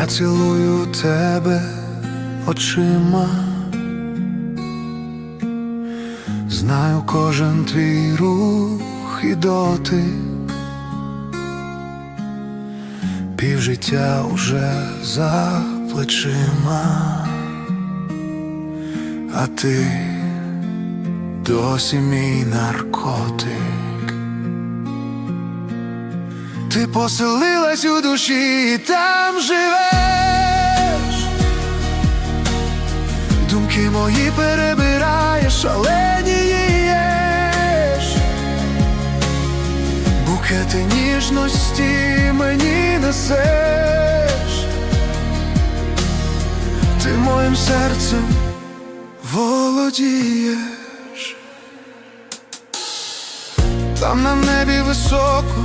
Я цілую тебе очима, знаю кожен твій рух і дотик, півжиття уже за плечима, а ти досі мій наркотик. Ти поселилась у душі і там живеш. Думки мої перебираєш, шаленієш. Букети ніжності мені несеш. Ти моїм серцем володієш. Там на небі високо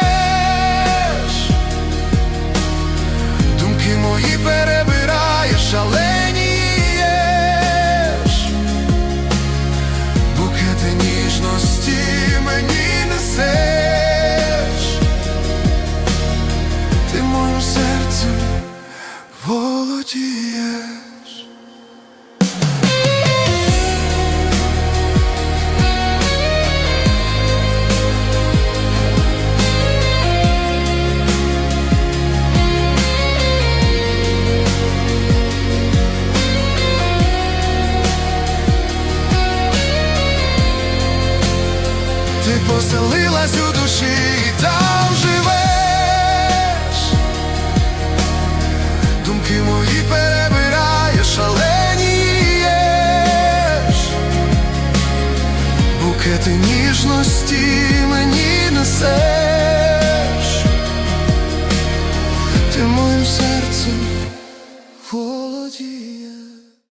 Ніжності мені несеш. Ти моїм серцем володієш Ти поселилась у душі і там живеш, думки мої перебираєш, шаленієш, букети ніжності мені несеш.